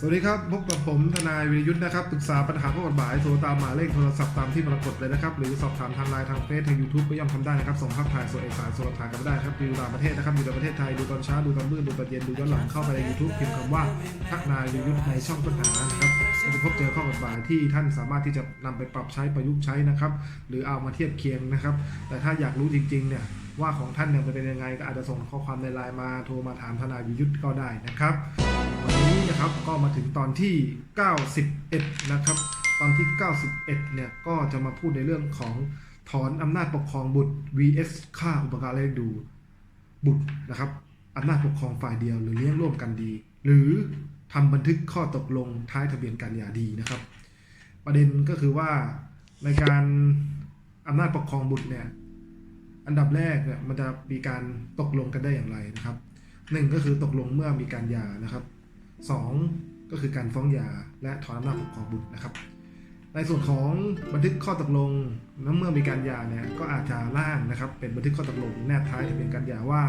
สวัสดีครับ พบกับผมทนายวิรยุทธ์นะครับปรึกษาปัญหาข้อกฎหมายโทรตามหมายเลขโทรศัพท์ตามที่ปรากฏเลยนะครับ หรือสอบถามทางไลน์ทางเฟซทางยูทูบก็ย่อมทำได้นะครับ ส่งภาพถ่ายส่งเอกสารส่งหลักฐานกันไม่ได้ครับดูต่างประเทศนะครับดูในประเทศไทยดูตอนเช้าดูตอนมืดดูตอนเย็นดูย้อนหลังเข้าไปในยูทูบพิมพ์คำว่าทักนายวิรยุทธ์ในช่องค้นหานะครับเราจะพบเจอข้อกฎหมายที่ท่านสามารถที่จะนำไปปรับใช้ประยุกต์ใช้นะครับหรือเอามาเทียบเคียงนะครับ แต่ถ้าอยากรู้จริงๆเนี่ย ว่าของท่านเนี่ยเป็นยังไงก็อาจจะส่งข้อความในไลน์มาโทรมาถามทนายวิยุทธ์ก็ได้นะครับ วันนี้นะครับก็มาถึงตอนที่ 91 นะครับตอนที่ 91 เนี่ยก็จะมาพูดในเรื่องของถอนอำนาจปกครองบุตร vs ค่าอุปการะดูบุตรนะครับอำนาจปกครองฝ่ายเดียวหรือเลี้ยงร่วมกันดี หรือทำบันทึกข้อตกลงท้ายทะเบียนการหย่าดีนะครับ ประเด็นก็คือว่าในการอำนาจปกครองบุตรเนี่ย อันดับแรกเนี่ยมันจะมีการตกลงกันได้อย่างไรนะครับหนึ่งก็คือตกลงเมื่อมีการหย่านะครับสองก็คือการฟ้องหย่าและถอนอำนาจปกครองบุตรนะครับ ในส่วนของบันทึกข้อตกลงเมื่อมีการหย่าเนี่ยก็อาจจะร่างนะครับ เป็นบันทึกข้อตกลงแนบท้ายทะเบียนการหย่าว่า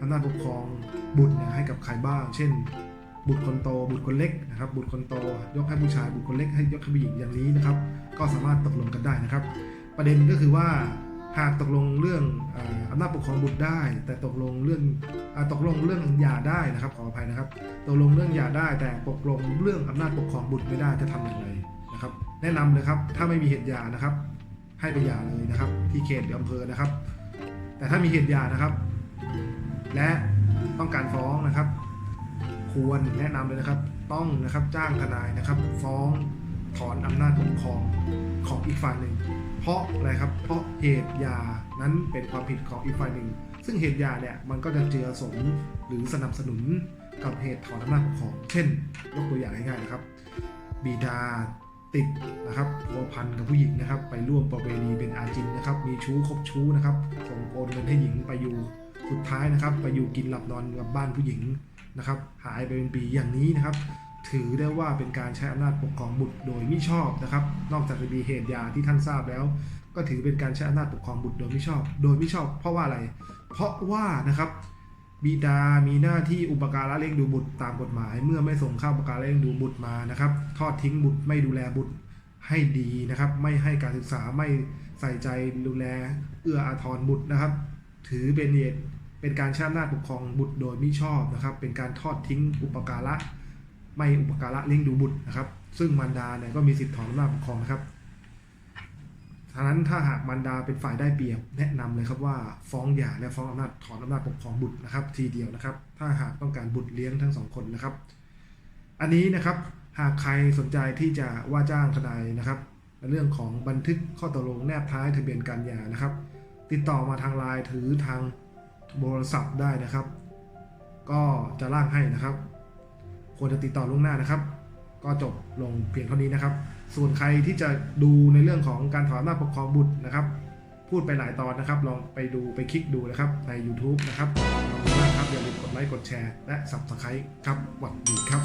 อำนาจปกครองบุตรเนี่ยให้กับใครบ้าง เช่น บุตรคนโต บุตรคนเล็กนะครับ บุตรคนโต ยกให้ผู้ชาย บุตรคนเล็กให้ยกให้ผู้หญิงอย่างนี้นะครับ ก็สามารถตกลงกันได้นะครับ ประเด็นก็คือว่า หากตกลงเรื่องอำนาจปกครองบุตรได้ แต่ตกลงเรื่องตกลงเรื่องหย่าได้นะครับขออภัยนะครับ ตกลงเรื่องหย่าได้ แต่ตกลงเรื่องอำนาจปกครองบุตรไม่ได้จะทำอย่างไรนะครับ แนะนำเลยครับถ้าไม่มีเหตุหย่านะครับ ให้ไปหย่าเลยนะครับ ที่เขตหรืออำเภอนะครับ แต่ถ้ามีเหตุหย่านะครับ และต้องการฟ้องนะครับ ควรแนะนำเลยนะครับ ต้องนะครับจ้างทนายนะครับ ฟ้อง ถอนอำนาจปกครองของอีกฝ่ายหนึ่ง เพราะอะไรครับ เพราะเหตุยานั้นเป็นความผิดของอีกฝ่ายหนึ่ง ซึ่งเหตุยาเนี่ยมันก็จะเจือสมหรือสนับสนุนกับเหตุถอนอำนาจปกครอง เช่น ยกตัวอย่างง่ายๆนะครับ บิดาติดนะครับพัวพันกับผู้หญิงนะครับ ไปร่วมประเวณีเป็นอาจินนะครับ มีชู้คบชู้นะครับ ส่งโอนเงินให้หญิงไปอยู่ สุดท้ายนะครับ ไปอยู่กินหลับนอนกับบ้านผู้หญิงนะครับ หายไปเป็นปีอย่างนี้นะครับ ถือได้ว่าเป็นการใช้อำนาจปกครองบุตรโดยมิชอบนะครับ นอกจากจะมีเหตุยาที่ท่านทราบแล้ว ก็ถือเป็นการใช้อำนาจปกครองบุตรโดยมิชอบ โดยมิชอบ เพราะว่าอะไร เพราะว่านะครับบิดามีหน้าที่อุปการะเลี้ยงดูบุตรตามกฎหมาย เมื่อไม่ส่งข้าวอุปการะเลี้ยงดูบุตรมานะครับ ทอดทิ้งบุตรไม่ดูแลบุตรให้ดีนะครับ ไม่ให้การศึกษาไม่ใส่ใจดูแลเอื้ออาทรบุตรนะครับ ถือเป็นเหตุเป็นการใช้อำนาจปกครองบุตรโดยมิชอบนะครับ เป็นการทอดทิ้งอุปการะ ไม่อุปการะเลี้ยงดูบุตรนะครับ ซึ่งมารดาเนี่ยก็มีสิทธิ์ถอนอำนาจปกครองนะครับฉะนั้นถ้าหากมารดาเป็นฝ่ายได้เปรียบแนะนำเลยครับว่าฟ้องหย่าและฟ้องอำนาจถอนอำนาจปกครองบุตรนะครับ ทีเดียวนะครับ ถ้าหากต้องการบุตรเลี้ยงทั้งสองคนนะครับ อันนี้นะครับหากใครสนใจที่จะว่าจ้างทนายนะครับเรื่องของบันทึกข้อตกลงแนบท้ายทะเบียนการหย่านะครับ ติดต่อมาทางไลน์ถือทางโทรศัพท์ได้นะครับ ก็จะร่างให้นะครับ ควรจะติดต่อล่วงหน้านะครับ ก็จบลงเพียงเท่านี้นะครับ ส่วนใครที่จะดูในเรื่องของการถอนอำนาจปกครองบุตรนะครับ พูดไปหลายตอนนะครับ ลองไปดูไปคลิกดูนะครับใน YouTube นะครับขอบคุณมากครับอย่าลืมกดไลค์กดแชร์และ Subscribe ครับหวัดดีครับ